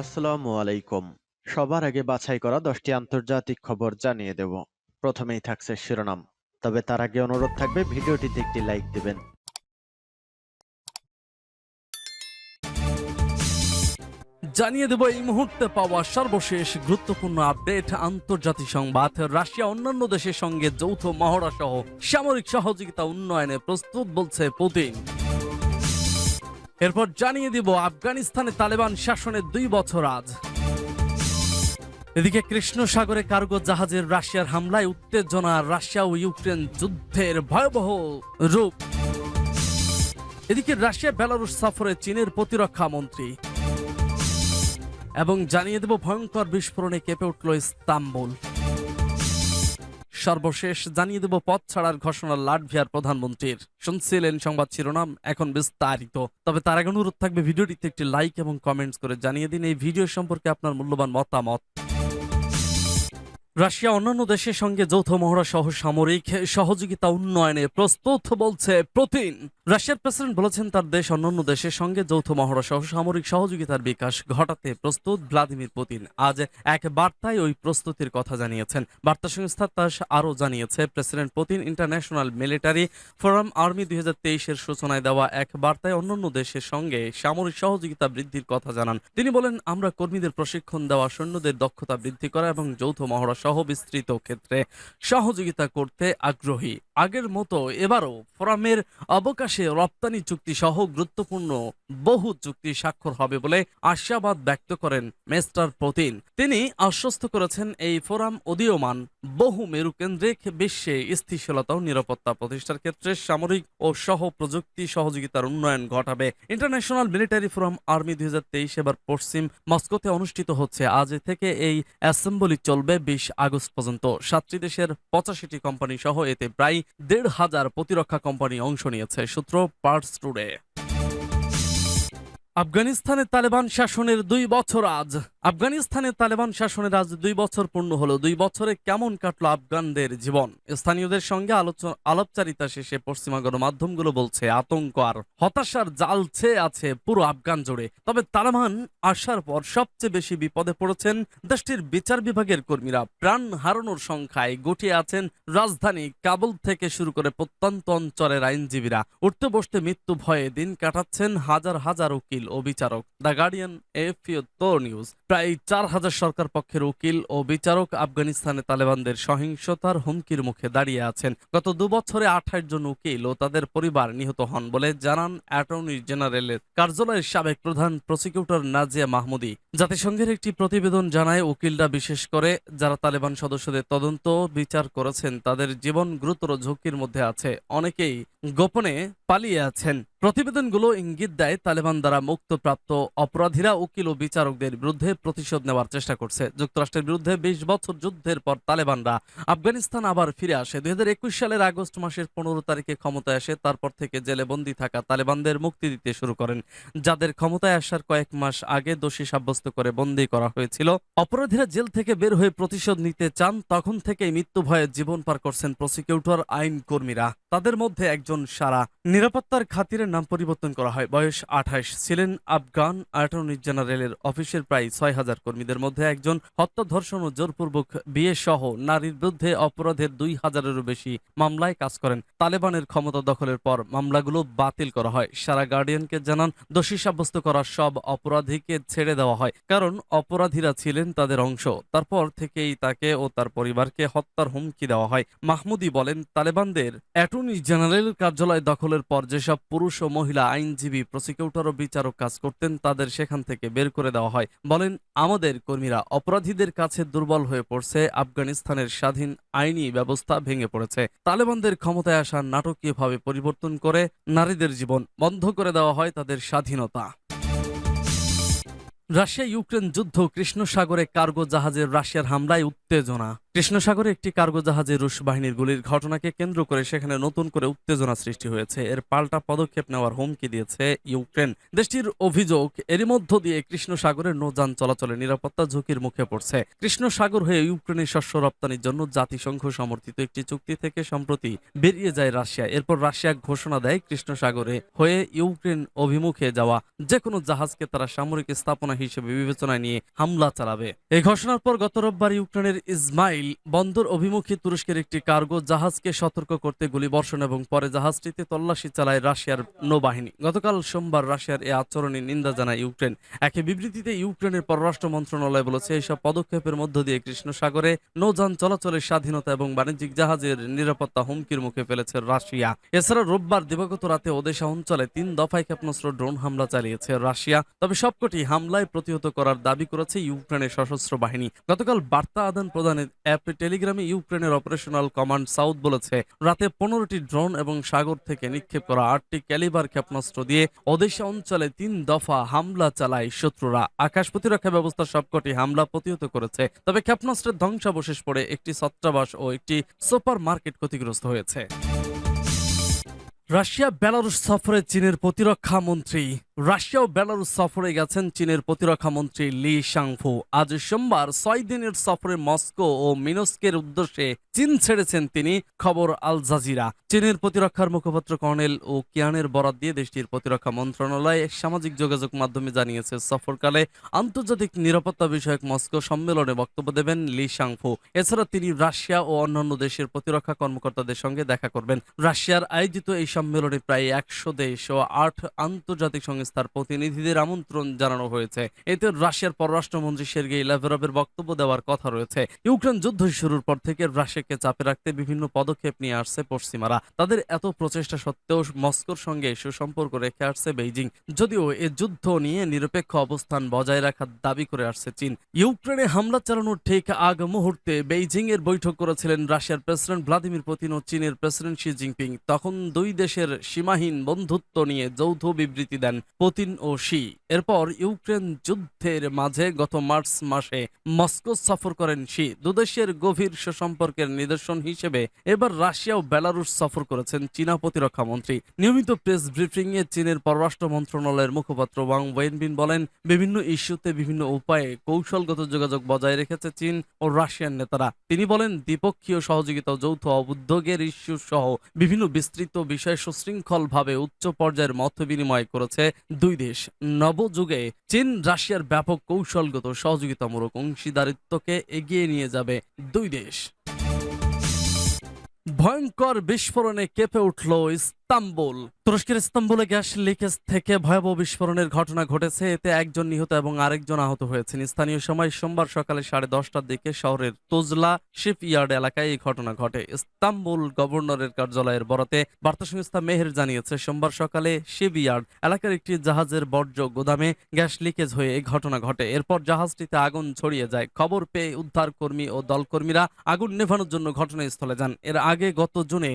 আসসালামু আলাইকুম। সবার আগে বাছাই করা দশটি আন্তর্জাতিক খবর জানিয়ে দেব। প্রথমেই থাকছে শিরোনাম। তবে তার আগে অনুরোধ থাকবে, ভিডিওটিতে একটি লাইক দিবেন। জানিয়ে দেব, এই মুহূর্তে পাওয়া সর্বশেষ গুরুত্বপূর্ণ আপডেট। আন্তর্জাতিক সংবাদ, রাশিয়া, অন্যান্য দেশের সঙ্গে যৌথ মহড়া সহ সামরিক সহযোগিতা উন্নয়নে প্রস্তুত বলছে পুতিন। এরপর জানিয়ে দিব, আফগানিস্তানে তালেবান শাসনের দুই বছর আজ। এদিকে কৃষ্ণ সাগরে কার্গো জাহাজের রাশিয়ার হামলায় উত্তেজনা, রাশিয়া ও ইউক্রেন যুদ্ধের ভয়াবহ রূপ। এদিকে রাশিয়া, বেলারুশ সফরে চীনের প্রতিরক্ষা মন্ত্রী। এবং জানিয়ে দেব, ভয়ঙ্কর বিস্ফোরণে কেঁপে উঠল ইস্তাম্বুল। সর্বশেষ জানিয়ে দেব পথ ছাড়ার ঘোষণা লাটভিয়ার প্রধানমন্ত্রীর। শুনছিলেন সংবাদ শিরোনাম, এখন বিস্তারিত। তবে তার আগে অনুরোধ থাকবে ভিডিওটিতে একটি লাইক এবং কমেন্টস করে জানিয়ে দিন। এই ভিডিও সম্পর্কে আপনার মূল্যবান মতামত। রাশিয়া অন্যান্য দেশের সঙ্গে যৌথ মহড়া সহ সামরিক সহযোগিতা উন্নয়নে প্রস্তুত বলছে পুতিন। রাশিয়ার প্রেসিডেন্ট বলেছেন তার দেশ অন্যান্য দেশের সঙ্গে যৌথ মহড়া সহ সামরিক সহযোগিতার বিকাশ ঘটাতে প্রস্তুত ভ্লাদিমির পুতিন। আজ এক বার্তায় ওই প্রস্তুতির কথা জানিয়েছেন। বার্তা সংস্থা তাস আরও জানিয়েছে, president Putin international military forum army দুই হাজার তেইশের সূচনায় দেওয়া এক বার্তায় অন্যান্য দেশের সঙ্গে সামরিক সহযোগিতা বৃদ্ধির কথা জানান। তিনি বলেন, আমরা কর্মীদের প্রশিক্ষণ দেওয়া সৈন্যদের দক্ষতা বৃদ্ধি করা এবং যৌথ মহড়া সহ বিস্তৃত ক্ষেত্রে সহযোগিতা করতে আগ্রহী। আগের মতো এবারও ফোরামের অবকাশে রপ্তানি চুক্তি সহ গুরুত্বপূর্ণ বহু চুক্তি স্বাক্ষর হবে বলে আশাবাদ ব্যক্ত করেন মেস্টার পুতিন তিনি আশ্বস্ত করেছেন এই ফোরাম উদীয়মান বহু মেরুকেন্দ্রিক বিশ্বে স্থিতিশীলতা ও নিরাপত্তা প্রতিষ্ঠার ক্ষেত্রে সামরিক ও সহ প্রযুক্তি সহযোগিতার উন্নয়ন ঘটাবে। ইন্টারন্যাশনাল মিলিটারি ফোরাম আর্মি দুই এবার পশ্চিম মস্কোতে অনুষ্ঠিত হচ্ছে। আজ থেকে এই অ্যাসেম্বলি চলবে বিশ আগস্ট পর্যন্ত সাতটি দেশের পঁচাশিটি কোম্পানি সহ এতে প্রায় দেড় হাজার প্রতিরক্ষা কোম্পানি অংশ নিয়েছে, সূত্র পার্টস টুডে আফগানিস্তানে তালেবান শাসনের দুই বছর আজ। আফগানিস্তানে তালেবান শাসনের আজ দুই বছর পূর্ণ হলো। দুই বছরে কেমন কাটলো আফগানদের জীবন? স্থানীয়দের সঙ্গে আলোচনা, আলাপচারিতা শেষে পশ্চিমা গণমাধ্যমগুলো বলছে, আতঙ্ক আর হতাশার জাল ছেয়ে আছে পুরো আফগান জুড়ে। তবে তালেবান আসার পর সবচেয়ে বেশি বিপদে পড়েছেন দেশটির বিচার বিভাগের কর্মীরা। প্রাণ হারানোর সংখ্যায় গটিয়ে আছেন রাজধানী কাবুল থেকে শুরু করে প্রত্যন্ত অঞ্চলের আইনজীবীরা। উঠতে বসতে মৃত্যু ভয়ে দিন কাটাচ্ছেন হাজার হাজার উকিল। ও বিচারক। The Guardian news. প্রায় চার হাজার সরকার পক্ষের উকিল ও বিচারক আফগানিস্তানে তালেবানদের সহিংসতার হুমকির মুখে দাঁড়িয়ে আছেন। গত দুবছরে আঠাশ জন উকিল ও তাদের পরিবার নিহত হন বলে জানান অ্যাটর্নি জেনারেলের কার্যালয়ের সাবেক প্রধান প্রসিকিউটর নাজিয়া মাহমুদি। জাতিসংঘের একটি প্রতিবেদন জানায় উকিলরা, বিশেষ করে যারা তালেবান সদস্যদের তদন্ত, বিচার করেছেন, তাদের জীবন গুরুতর ঝুঁকির মধ্যে আছে। অনেকেই গোপনে পালিয়ে আছেন। প্রতিবেদনগুলো ইঙ্গিত দেয়, তালেবান দ্বারা মুক্তপ্রাপ্ত অপরাধীরা উকিল ও বিচারকদের বিরুদ্ধে প্রতিশোধ নেওয়ার চেষ্টা করছে। যুক্তরাষ্ট্রের বিরুদ্ধে বিশ বছর যুদ্ধের পর তালেবানরা আফগানিস্তান আবার ফিরে আসে। দুই হাজার একুশ সালের আগস্ট মাসের পনেরো তারিখে ক্ষমতায় আসে, তারপর থেকে জেলে বন্দী থাকা তালেবানদের মুক্তি দিতে শুরু করেন। যাদের ক্ষমতায় আসার কয়েক মাস আগে দোষী সাব্যস্ত করে বন্দী করা হয়েছিল। অপরাধীরা জেল থেকে বের হয়ে প্রতিশোধ নিতে চান, তখন থেকেই মৃত্যু ভয়ে জীবন পার করছেন প্রসিকিউটর, আইন কর্মীরা। তাদের মধ্যে একজন সারা। নিরাপত্তার খাতিরে নাম পরিবর্তন করা হয়। বয়স আঠাশ। ছিলেন আফগান অ্যাটর্নি জেনারেলের অফিসের প্রায় ছয় হাজার কর্মীদের মধ্যে একজন। হত্যা, ধর্ষণ ও জোরপূর্বক বিয়ে সহ নারীর বিরুদ্ধে অপরাধের দুই হাজারেরও বেশি মামলায় কাজ করেন। তালেবানের ক্ষমতা দখলের পর মামলাগুলো বাতিল করা হয়। সারা গার্ডিয়ানকে জানান, দোষী সাব্যস্ত করা সব অপরাধীকে ছেড়ে দেওয়া হয়। কারণ অপরাধীরা ছিলেন তাদের অংশ। তারপর থেকেই তাকে ও তার পরিবারকে হত্যার হুমকি দেওয়া হয়। মাহমুদি বলেন, তালেবানদের অ্যাটর্নি জেনারেল কার্যালয় দখলের পর যেসব পুরুষ ও মহিলা আইনজীবী, প্রসিকিউটর ও বিচারক কাজ করতেন, তাদের সেখান থেকে বের করে দেওয়া হয়। বলেন, আমাদের কর্মীরা অপরাধীদের কাছে দুর্বল হয়ে পড়ছে, আফগানিস্তানের স্বাধীন আইনি ব্যবস্থা ভেঙে পড়েছে। তালেবানদের ক্ষমতায় আসা নাটকীয়ভাবে পরিবর্তন করে নারীদের জীবন বন্ধ করে দেওয়া হয় তাদের স্বাধীনতা। রাশিয়া ইউক্রেন যুদ্ধ কৃষ্ণ সাগরে কার্গো জাহাজের রাশিয়ার হামলায় উত্তেজনা। কৃষ্ণ সাগরে একটি কার্গো জাহাজে রুশ বাহিনীর গুলির ঘটনাকে কেন্দ্র করে সেখানে নতুন করে উত্তেজনা সৃষ্টি হয়েছে। এর পাল্টা পদক্ষেপ নেওয়ার হুমকি দিয়েছে ইউক্রেন। দেশটির অভিযোগ, এরই মধ্য দিয়ে কৃষ্ণ সাগরের নৌযান চলাচলের নিরাপত্তা ঝুঁকির মুখে পড়ছে। কৃষ্ণ সাগর হয়ে ইউক্রেনের শস্য রপ্তানির জন্য জাতিসংঘ সমর্থিত একটি চুক্তি থেকে সম্প্রতি বেরিয়ে যায় রাশিয়া। এরপর রাশিয়া ঘোষণা দেয় কৃষ্ণ সাগরে হয়ে ইউক্রেন অভিমুখে যাওয়া। যে কোনো জাহাজকে তারা সামরিক স্থাপনা হিসেবে বিবেচনায় নিয়ে হামলা চালাবে। এই ঘোষণার পর গত রোববার ইউক্রেনের ইসমাইল বন্দর অভিমুখী তুরস্কের একটি কার্গো জাহাজকে সতর্ক করতে গুলিবর্ষণ এবং পরে জাহাজটিতে তল্লাশি চালায় রাশিয়ার নৌবাহিনী। গতকাল সোমবার রাশিয়ার এই আচরণের নিন্দা জানায় ইউক্রেন। একই বিবৃতিতে ইউক্রেনের পররাষ্ট্র মন্ত্রণালয় বলেছে এইসব পদক্ষেপের মধ্য দিয়ে কৃষ্ণ সাগরে নৌযান চলাচলের স্বাধীনতা এবং বাণিজ্যিক জাহাজের নিরাপত্তা হুমকির মুখে ফেলেছে রাশিয়া। এছাড়া রোববার দিবাগত রাতে ওদেশা অঞ্চলে তিন দফায় ক্ষেপণাস্ত্র ড্রোন হামলা চালিয়েছে রাশিয়া। তবে সবকটি হামলায় প্রতিহত করার দাবি করেছে ইউক্রেনের সশস্ত্র বাহিনী। গতকাল বার্তা আদান প্রদানের অ্যাপ টেলিগ্রামে ইউক্রেনের অপারেশনাল কমান্ড সাউথ বলেছে, রাতে পনেরোটি ড্রোন এবং সাগর থেকে নিক্ষেপ করা আটটি ক্যালিবার ক্ষেপণাস্ত্র দিয়ে ওদেশা অঞ্চলে তিন দফা হামলা চালায় শত্রুরা। আকাশ প্রতিরক্ষা ব্যবস্থা সবকটি হামলা প্রতিহত করেছে, তবে ক্ষেপণাস্ত্রের ধ্বংসাবশেষ পড়ে একটি ছত্রাবাস ও একটি সুপার মার্কেট ক্ষতিগ্রস্ত হয়েছে। রাশিয়া বেলারুশ সফরে চীনের প্রতিরক্ষা মন্ত্রী রাশিয়া ও বেলারুশ সফরে গেছেন চীনের প্রতিরক্ষা মন্ত্রী লি শাংফু। আজ সোমবার ছয় দিনের সফরে মস্কো ও মিনস্কের উদ্দেশ্যে চীন ছেড়েছেন তিনি, খবর আল জাজিরা। চীনের প্রতিরক্ষার মুখপাত্র কর্নেল ও কিয়ানের বরাত দিয়ে দেশটির প্রতিরক্ষা মন্ত্রণালয় সামাজিক যোগাযোগ মাধ্যমে জানিয়েছে সফরকালে আন্তর্জাতিক নিরাপত্তা বিষয়ক মস্কো সম্মেলনে বক্তব্য দেবেন লি শাংফু। এছাড়া তিনি রাশিয়া ও অন্যান্য দেশের প্রতিরক্ষা কর্মকর্তাদের সঙ্গে দেখা করবেন। রাশিয়ার আয়োজিত এই সম্মেলনে প্রায় একশো দেশ ও আট আন্তর্জাতিক সংস্থার প্রতিনিধিদের আমন্ত্রণ জানানো হয়েছে। এতে রাশিয়ার পররাষ্ট্রমন্ত্রী সের্গেই ল্যাভরভের বক্তব্য দেওয়ার কথা রয়েছে। ইউক্রেন যুদ্ধ শুরুর পর থেকে রাশিয়াকে চাপে রাখতে বিভিন্ন পদক্ষেপ নিয়ে আসছে পশ্চিমারা। তাদের এত প্রচেষ্টা সত্ত্বেও মস্কোর সঙ্গে সুসম্পর্ক রেখে আসছে বেইজিং। যদিও এ যুদ্ধ নিয়ে নিরপেক্ষ অবস্থান বজায় রাখার দাবি করে আসছে চীন। ইউক্রেনে হামলা চালানোর ঠিক আগ মুহূর্তে বেইজিং এর বৈঠক করেছিলেন রাশিয়ার প্রেসিডেন্ট ভ্লাদিমির পুতিন ও চীনের প্রেসিডেন্ট শি জিনপিং। তখন দুই দেশের সীমাহীন বন্ধুত্ব নিয়ে যৌথ বিবৃতি দেন। পুতিন ও শি। এরপর ইউক্রেন যুদ্ধের মাঝে গত মার্চ মাসে মস্কো সফর করেন শি। দুদেশের গভীর সুসম্পর্কের নিদর্শন হিসেবে এবার রাশিয়া ও বেলারুশ সফর করেছেন চীনা প্রতিরক্ষা মন্ত্রী। নিয়মিত প্রেস ব্রিফিং এ চীনের পররাষ্ট্র মন্ত্রণালয়ের মুখপাত্র ওয়াং ওয়েনবিন বলেন, বিভিন্ন ইস্যুতে বিভিন্ন উপায়ে কৌশলগত যোগাযোগ বজায় রেখেছে চীন ও রাশিয়ান নেতারা। তিনি বলেন, দ্বিপক্ষীয় সহযোগিতা যৌথ উদ্যোগের ইস্যু সহ বিভিন্ন বিস্তৃত বিষয়ে সুশৃঙ্খলভাবে উচ্চ পর্যায়ের মত বিনিময় করেছে দুই দেশ। নবযুগে চীন রাশিয়ার ব্যাপক কৌশলগত সহযোগিতামূলক অংশীদারিত্বকে এগিয়ে নিয়ে যাবে দুই দেশ। ভয়ঙ্কর বিস্ফোরণে কেঁপে উঠল ইস্তাম্বুল। তুরস্কের ইস্তাম্বুলে গ্যাস লিকেজ থেকে ভয়াবহ বিস্ফোরণের ঘটনা ঘটেছে। এতে একজন নিহত এবং আরেকজন আহত হয়েছেন। স্থানীয় সময় সোমবার সকালে সাড়ে দশটার দিকে শহরের তোজলা শিপইয়ার্ড এলাকায় এই ঘটনা ঘটে। ইস্তাম্বুল গভর্নরের কার্যালয়ের বরাতে বার্তা সংস্থা মেহের জানিয়েছে, সোমবার সকালে শিপইয়ার্ড এলাকার একটি জাহাজের বর্জ্য গোদামে গ্যাস লিকেজ হয়ে এই ঘটনা ঘটে। এরপর জাহাজটিতে আগুন ছড়িয়ে যায়। খবর পেয়ে উদ্ধার কর্মী ও দলকর্মীরা আগুন নেভানোর জন্য ঘটনাস্থলে যান। এর আগে গত জুনে